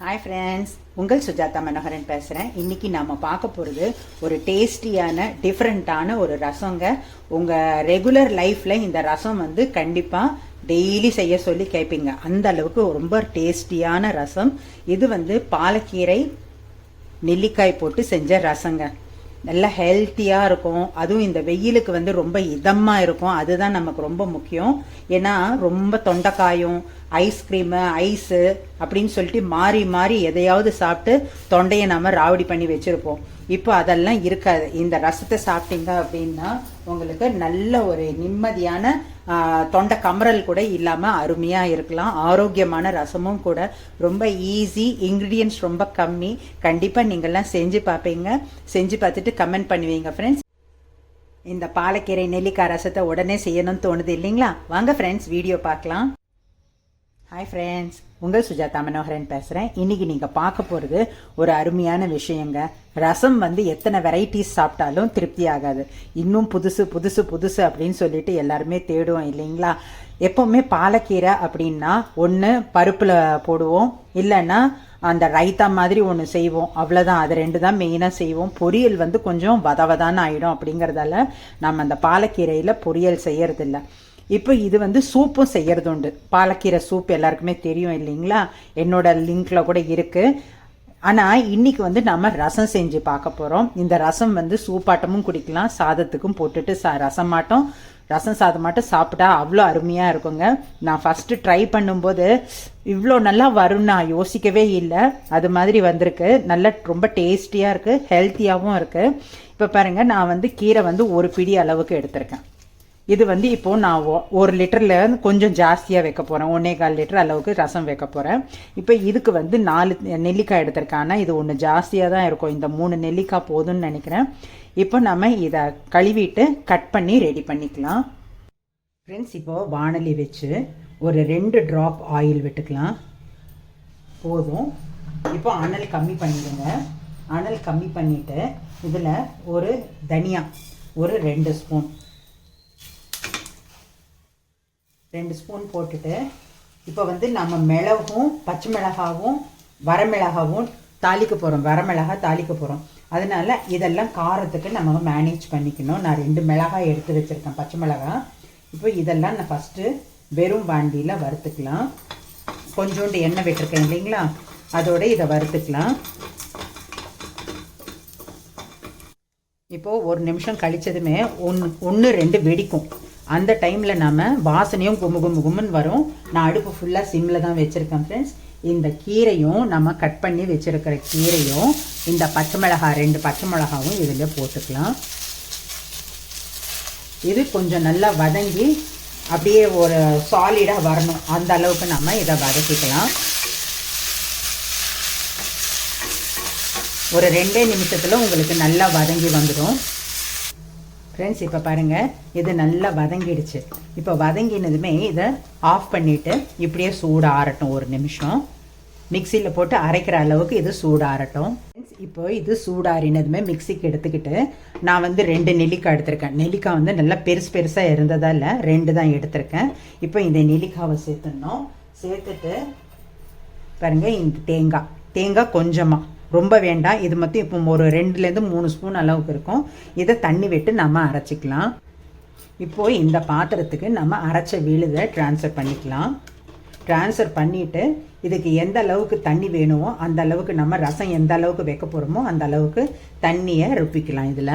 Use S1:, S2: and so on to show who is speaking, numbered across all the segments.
S1: Hi friends உங்கள் சுஜாதா மனோகரன் பேசுகிறேன் இன்னைக்கு நாம் பார்க்க போகிறது ஒரு டேஸ்டியான டிஃப்ரெண்ட்டான ஒரு ரசங்க. உங்கள் ரெகுலர் லைஃப்பில் இந்த ரசம் வந்து கண்டிப்பாக டெய்லி செய்ய சொல்லி கேட்பீங்க அந்த அளவுக்கு ரொம்ப டேஸ்டியான ரசம். இது வந்து பாலக்கீரை நெல்லிக்காய் போட்டு செஞ்ச ரசங்க. நல்லா ஹெல்த்தியாக இருக்கும். அதுவும் இந்த வெயிலுக்கு வந்து ரொம்ப இதமாக இருக்கும். அதுதான் நமக்கு ரொம்ப முக்கியம். ஏன்னா ரொம்ப தொண்டைக்காயும் ஐஸ்கிரீமு ஐஸு அப்படின்னு சொல்லிட்டு மாறி மாறி எதையாவது சாப்பிட்டு தொண்டையை நாம் ராவடி பண்ணி வச்சுருப்போம். இப்போ அதெல்லாம் இருக்காது. இந்த ரசத்தை சாப்பிட்டீங்க அப்படின்னா உங்களுக்கு நல்ல ஒரு நிம்மதியான தொண்டை கமரல் கூட இல்லாமல் அருமையாக இருக்கலாம். ஆரோக்கியமான ரசமும் கூட. ரொம்ப ஈஸி இன்க்ரீடியன்ஸ் ரொம்ப கம்மி. கண்டிப்பாக நீங்கள்லாம் செஞ்சு பார்ப்பீங்க செஞ்சு பார்த்துட்டு கமெண்ட் பண்ணுவீங்க ஃப்ரெண்ட்ஸ் இந்த பாலக்கீரை நெல்லிக்காய் ரசத்தை உடனே செய்யணும்னு தோணுது இல்லைங்களா? வாங்க ஃப்ரெண்ட்ஸ் வீடியோ பார்க்கலாம். ஹாய் ஃப்ரெண்ட்ஸ் உங்கள் சுஜாதா மனோகரன் பேசுகிறேன் இன்னைக்கு நீங்கள் பார்க்க போகிறது ஒரு அருமையான விஷயங்க. ரசம் வந்து எத்தனை வெரைட்டிஸ் சாப்பிட்டாலும் திருப்தி ஆகாது. இன்னும் புதுசு புதுசு புதுசு அப்படின்னு சொல்லிட்டு எல்லாருமே தேடுவோம் இல்லைங்களா? எப்போவுமே பாலக்கீரை அப்படின்னா ஒன்று பருப்பில் போடுவோம். இல்லைன்னா அந்த ரைத்தா மாதிரி ஒன்று செய்வோம். அவ்வளோதான் அது ரெண்டு தான் மெயினாக செய்வோம். பொரியல் வந்து கொஞ்சம் வதவதான்னு ஆகிடும் அப்படிங்கிறதால நம்ம அந்த பாலக்கீரையில் பொரியல் செய்யறதில்ல. இப்போ இது வந்து சூப்பும் செய்கிறது உண்டு பாலக்கீரை சூப் எல்லாருக்குமே தெரியும் இல்லைங்களா? என்னோட லிங்க்ல கூட இருக்கு. ஆனால் இன்னைக்கு வந்து நம்ம ரசம் செஞ்சு பார்க்க போகிறோம் இந்த ரசம் வந்து சூப்பாட்டமும் குடிக்கலாம் சாதத்துக்கும் போட்டுட்டு சா ரசம் மாட்டோம். ரசம் சாதம் மட்டும் சாப்பிட்டா அவ்வளோ அருமையாக இருக்குங்க. நான் ஃபஸ்ட்டு ட்ரை பண்ணும்போது இவ்வளோ நல்லா வரும்னு நான் யோசிக்கவே இல்லை. அது மாதிரி வந்திருக்கு. நல்ல ரொம்ப டேஸ்டியாக இருக்குது ஹெல்த்தியாகவும் இருக்குது இப்போ பாருங்கள் நான் வந்து கீரை வந்து ஒரு பிடி அளவுக்கு எடுத்திருக்கேன். இது வந்து இப்போ நான் ஒ- ஒரு லிட்டர்ல கொஞ்சம் ஜாஸ்தியாக வைக்க போகிறேன் ஒன்னே கால் லிட்டர் அளவுக்கு ரசம் வைக்க போகிறேன் இப்போ இதுக்கு வந்து நாலு நெல்லிக்காய் எடுத்திருக்கேன். இது ஒன்று ஜாஸ்தியாக தான் இருக்கும். இந்த மூணு நெல்லிக்காய் போதும்னு நினைக்கிறேன். இப்போ நம்ம இதை கழுவிட்டு கட் பண்ணி ரெடி பண்ணிக்கலாம். ஃப்ரெண்ட்ஸ் இப்போ வானலி வச்சு ஒரு ரெண்டு ட்ராப் ஆயில் விட்டுக்கலாம். போதும். இப்போ அனல் கம்மி பண்ணிடுங்க. அனல் கம்மி பண்ணிட்டு இதில் ஒரு தனியா ஒரு ரெண்டு ஸ்பூன் ரெண்டு ஸ்பூன் போட்டுட்டு இப்போ வந்து நம்ம மிளகும் பச்சை மிளகாவும் வரமிளகாவும் தாளிக்க போகிறோம் வரமிளகா தாளிக்க போகிறோம் அதனால இதெல்லாம் காரத்துக்கு நம்ம மேனேஜ் பண்ணிக்கணும். நான் ரெண்டு மிளகாய் எடுத்து வச்சுருக்கேன் பச்சை மிளகாய் இப்போ இதெல்லாம் நான் ஃபஸ்ட்டு வெறும் வாண்டியில் வறுத்துக்கலாம். கொஞ்சோண்டு எண்ணெய் விட்டுருக்கேன் இல்லைங்களா? அதோட இதை வறுத்துக்கலாம். இப்போ ஒரு நிமிஷம் கழிச்சதுமே ஒன்று ஒன்று ரெண்டு வெடிக்கும். அந்த டைமில் நாம வாசனையும் குமு குமு குமுன்னு வரும். நான் அடுப்பு ஃபுல்லாக சிம்மில் தான் வச்சுருக்கேன் ஃப்ரெண்ட்ஸ் இந்த கீரையும் நம்ம கட் பண்ணி வச்சுருக்கிற கீரையும் இந்த பச்சை மிளகா ரெண்டு பச்சை மிளகாவும் இதில் போட்டுக்கலாம். இது கொஞ்சம் நல்லா வதங்கி அப்படியே ஒரு சாலிடாக வரணும். அந்த அளவுக்கு நம்ம இதை வதக்கிக்கலாம். ஒரு ரெண்டே நிமிஷத்தில் உங்களுக்கு நல்லா வதங்கி வந்துடும். ஃப்ரெண்ட்ஸ் இப்போ பாருங்கள் இது நல்லா வதங்கிடுச்சு. இப்போ வதங்கினதுமே இதை ஆஃப் பண்ணிவிட்டு இப்படியே சூடு ஆறட்டும் ஒரு நிமிஷம். மிக்சியில் போட்டு அரைக்கிற அளவுக்கு இது சூடாரட்டும் ஆறட்டும். இப்போ இது சூடாறினதுமே மிக்சிக்கு எடுத்துக்கிட்டு நான் வந்து ரெண்டு நெல்லிக்காய் எடுத்திருக்கேன். நெல்லிக்காய் வந்து நல்லா பெருசு பெருசாக இருந்ததால் ரெண்டு தான் எடுத்திருக்கேன். இப்போ இந்த நெல்லிக்காவை சேர்த்துடணும். சேர்த்துட்டு பாருங்கள் இந்த தேங்காய். தேங்காய் கொஞ்சமாக ரொம்ப வேண்டாம். இது மட்டும் இப்போ ஒரு ரெண்டுலேருந்து மூணு ஸ்பூன் அளவுக்கு இருக்கும். இதை தண்ணி விட்டு நம்ம அரைச்சிக்கலாம். இப்போ இந்த பாத்திரத்துக்கு நம்ம அரைச்ச விழுதை ட்ரான்ஸ்ஃபர் பண்ணிக்கலாம். ட்ரான்ஸ்ஃபர் பண்ணிவிட்டு இதுக்கு எந்த அளவுக்கு தண்ணி வேணுமோ அந்த அளவுக்கு நம்ம ரசம் எந்த அளவுக்கு வைக்க போகிறோமோ அந்த அளவுக்கு தண்ணியை ருப்பிக்கலாம் இதில்.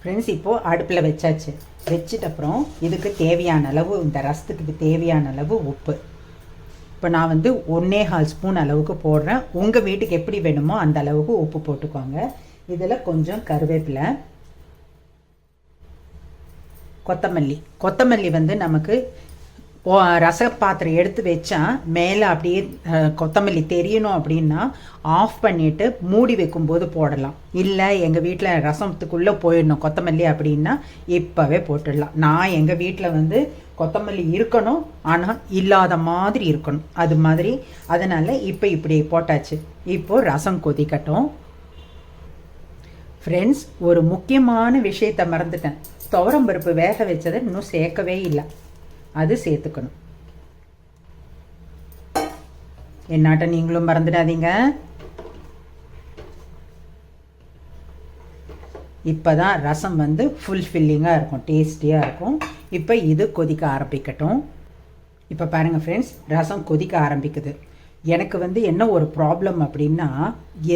S1: ஃப்ரெண்ட்ஸ் இப்போது அடுப்பில் வச்சாச்சு. வச்சிட்ட அப்புறம் இதுக்கு தேவையான அளவு இந்த ரசத்துக்கு தேவையான அளவு உப்பு. இப்போ நான் வந்து ஒன்னே கால் ஸ்பூன் அளவுக்கு போடுறேன். உங்கள் வீட்டுக்கு எப்படி வேணுமோ அந்த அளவுக்கு உப்பு போட்டுக்கோங்க. இதில் கொஞ்சம் கருவேப்பிலை கொத்தமல்லி. கொத்தமல்லி வந்து நமக்கு ரச பாத்திரம் எடுத்து வச்சா மேலே அப்படியே கொத்தமல்லி தெரியணும் அப்படின்னா ஆஃப் பண்ணிட்டு மூடி வைக்கும்போது போடலாம். இல்லை எங்கள் வீட்டில் ரசத்துக்குள்ளே போயிடணும் கொத்தமல்லி அப்படின்னா இப்போவே போட்டுடலாம். நான் எங்கள் வீட்டில் வந்து கொத்தமல்லி இருக்கணும் ஆனால் இல்லாத மாதிரி இருக்கணும். அது மாதிரி. அதனால் இப்போ இப்படி போட்டாச்சு. இப்போ ரசம் கொதிக்கட்டும். ஃப்ரெண்ட்ஸ் ஒரு முக்கியமான விஷயத்தை மறந்துட்டேன். துவரம் பருப்பு வேக வச்சதை இன்னும் சேர்க்கவே இல்லை. அது சேர்த்துக்கணும். என்னாட்ட நீங்களும் மறந்துடாதீங்க. இப்போ தான் ரசம் வந்து ஃபுல்ஃபில்லிங்காக இருக்கும் டேஸ்டியாக இருக்கும். இப்போ இது கொதிக்க ஆரம்பிக்கட்டும். இப்போ பாருங்கள் ஃப்ரெண்ட்ஸ் ரசம் கொதிக்க ஆரம்பிக்குது. எனக்கு வந்து என்ன ஒரு ப்ராப்ளம் அப்படின்னா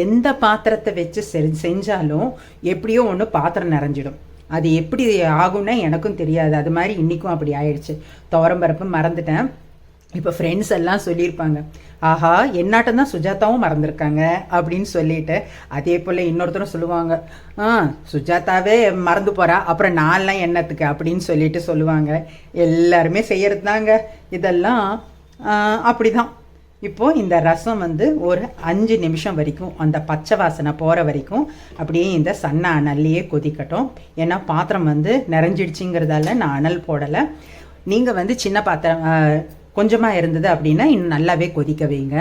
S1: எந்த பாத்திரத்தை வச்சு செஞ்சு செஞ்சாலும் எப்படியோ ஒன்று பாத்திரம் நிறைஞ்சிடும். அது எப்படி ஆகும்னா எனக்கும் தெரியாது. அது மாதிரி இன்றைக்கும் அப்படி ஆயிடுச்சு. துவரம்பருப்பு மறந்துட்டேன். இப்போ ஃப்ரெண்ட்ஸ் எல்லாம் சொல்லியிருப்பாங்க ஆஹா என்னாட்டம் தான் சுஜாதாவும் மறந்துருக்காங்க அப்படின்னு சொல்லிட்டு அதே போல் இன்னொருத்தரும் சொல்லுவாங்க ஆ சுஜாதாவே மறந்து போகிறா அப்புறம் நான்லாம் என்னத்துக்கு? அப்படின்னு சொல்லிட்டு சொல்லுவாங்க. எல்லாருமே செய்யறது தாங்க இதெல்லாம் அப்படி தான் இப்போது இந்த ரசம் வந்து ஒரு அஞ்சு நிமிஷம் வரைக்கும் அந்த பச்சை வாசனை போகிற வரைக்கும் அப்படியே இந்த சன்ன அனல்லையே கொதிக்கட்டும். ஏன்னா பாத்திரம் வந்து நிறைஞ்சிடுச்சிங்கிறதால நான் அனல் போடலை. நீங்கள் வந்து சின்ன பாத்திரம் கொஞ்சமாக இருந்தது அப்படின்னா இன்னும் நல்லாவே கொதிக்க வைங்க.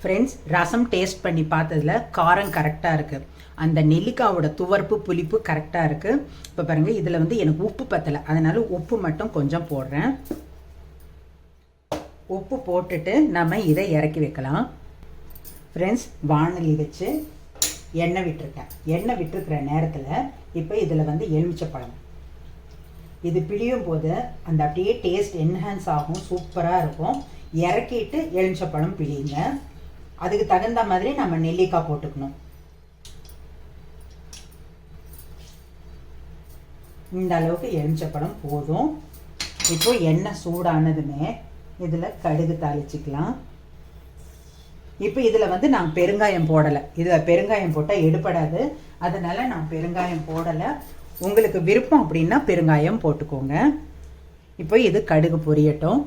S1: ஃப்ரெண்ட்ஸ் ரசம் டேஸ்ட் பண்ணி பார்த்ததுல காரம் கரெக்டாக இருக்குது அந்த நெல்லிக்காவோட துவர்ப்பு புளிப்பு கரெக்டாக இருக்குது இப்போ பாருங்கள் இதில் வந்து எனக்கு உப்பு பத்தலை. அதனால் உப்பு மட்டும் கொஞ்சம் போடுறேன். உப்பு போட்டுட்டு நம்ம இதை இறக்கி வைக்கலாம். ஃப்ரெண்ட்ஸ் வானலி வச்சு எண்ணெய் விட்டுருக்கேன். எண்ணெய் விட்டுருக்கிற நேரத்தில் இப்போ இதில் வந்து எலுமிச்சை பழம். இது பிழியும் போது அந்த அப்படியே டேஸ்ட் என்ஹான்ஸ் ஆகும் சூப்பராக இருக்கும். இறக்கிட்டு எலுமிச்சப்பழம் பிழியுங்க. அதுக்கு தகுந்த மாதிரி நம்ம நெல்லிக்காய் போட்டுக்கணும். இந்த அளவுக்கு எலுமிச்சப்பழம் போதும். இப்போ எண்ணெய் சூடானதுமே இதில் கடுகு தாளிச்சிக்கலாம். இப்போ இதில் வந்து நான் பெருங்காயம் போடலை. இதில் பெருங்காயம் போட்டால் எடுபடாது. அதனால நான் பெருங்காயம் போடலை. உங்களுக்கு விருப்பம் அப்படின்னா பெருங்காயம் போட்டுக்கோங்க. இப்போ இது கடுகு பொரியட்டும்.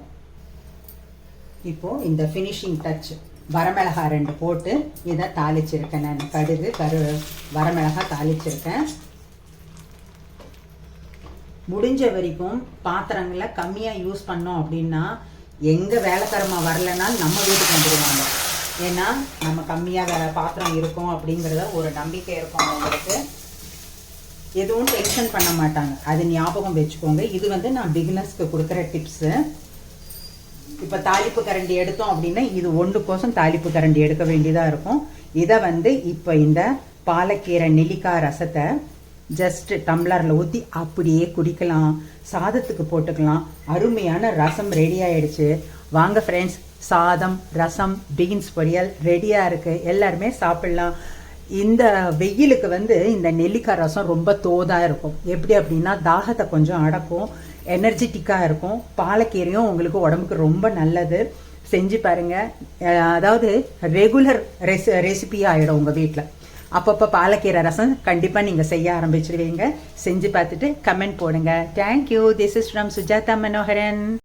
S1: இப்போது இந்த ஃபினிஷிங் டச் வரமிளகா ரெண்டு போட்டு இதை தாளிச்சிருக்கேன் நான். கடுகு கரு வரமிளகாய் தாளிச்சிருக்கேன். முடிஞ்ச வரைக்கும் பாத்திரங்களை கம்மியாக யூஸ் பண்ணோம் அப்படின்னா எங்கே வேலைக்காரமாக வரலைனாலும் நம்ம வீட்டுக்கு வந்துடுவாங்க ஏன்னா நம்ம கம்மியாக வேலை பாத்திரம் இருக்கும் அப்படிங்கிறத ஒரு நம்பிக்கை இருக்கும் அவங்களுக்கு. எதுவும் டென்ஷன் பண்ண மாட்டாங்க. அது ஞாபகம் வச்சுக்கோங்க. இது வந்து நான் பிகினர்ஸ்க்கு கொடுக்குற டிப்ஸு இப்போ தாளிப்பு கரண்டி எடுத்தோம் அப்படின்னா இது ஒன்றுக்கோசம் தாளிப்பு கரண்டி எடுக்க வேண்டியதாக இருக்கும். இதை வந்து இப்போ இந்த பாலக்கீரை நெல்லிக்காய் ரசத்தை ஜஸ்ட் டம்ளரில் ஊற்றி அப்படியே குடிக்கலாம். சாதத்துக்கு போட்டுக்கலாம். அருமையான ரசம் ரெடி ஆயிடுச்சு. வாங்க ஃப்ரெண்ட்ஸ் சாதம் ரசம் பீன்ஸ் பொரியல் ரெடியாக இருக்குது எல்லாருமே சாப்பிட்லாம். இந்த வெயிலுக்கு வந்து இந்த நெல்லிக்காய் ரசம் ரொம்ப தோதாக இருக்கும். எப்படி அப்படின்னா தாகத்தை கொஞ்சம் அடக்கும் எனர்ஜெட்டிக்காக இருக்கும். பாலக்கீரையும் உங்களுக்கு உடம்புக்கு ரொம்ப நல்லது. செஞ்சு பாருங்கள் அதாவது ரெகுலர் ரெசி ரெசிபி ஆகிடும் உங்கள் வீட்டில் அப்பப்போ பாலக்கீரை ரசம் கண்டிப்பாக நீங்கள் செய்ய ஆரம்பிச்சிடுவீங்க செஞ்சு பார்த்துட்டு கமெண்ட் போடுங்க. Thank you this is from Sujatha Manoharan